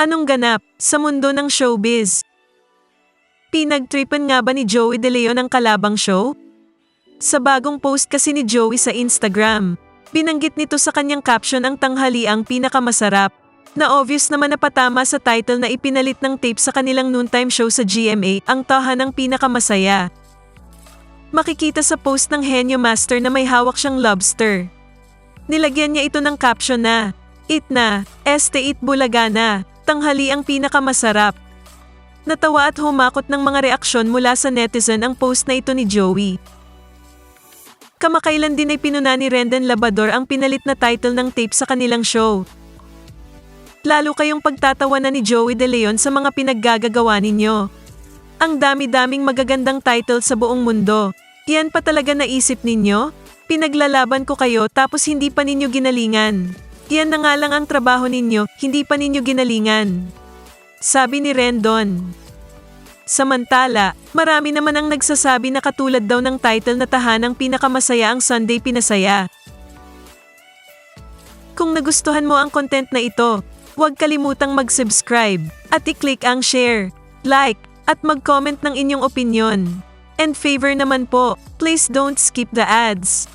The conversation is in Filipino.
Anong ganap sa mundo ng showbiz? Pinagtripan nga ba ni Joey De Leon ang kalabang show? Sa bagong post kasi ni Joey sa Instagram, binanggit nito sa kanyang caption ang tanghaliang pinakamasarap, na obvious naman na patama sa title na ipinalit ng tape sa kanilang noontime show sa GMA ang tahanang pinakamasaya. Makikita sa post ng Henyo Master na may hawak siyang lobster. Nilagyan niya ito ng caption na, Eat na, este eat bulaga na, tanghali ang pinakamasarap. Natawa at humakot ng mga reaksyon mula sa netizen ang post na ito ni Joey. Kamakailan din ay pinuna ni Rendon Labador ang pinalit na title ng tape sa kanilang show. Lalo kayong pagtatawanan ni Joey De Leon sa mga pinaggagagawa ninyo. Ang dami-daming magagandang title sa buong mundo. Yan pa talaga naisip ninyo? Pinaglalaban ko kayo tapos hindi pa ninyo ginalingan. Yan na nga lang ang trabaho ninyo, hindi pa ninyo ginalingan. Sabi ni Rendon. Samantala, marami naman ang nagsasabi na katulad daw ng title na tahanang pinakamasaya ang Sunday Pinasaya. Kung nagustuhan mo ang content na ito, huwag kalimutang mag-subscribe at i-click ang share, like, at mag-comment ng inyong opinion. And favor naman po, please don't skip the ads.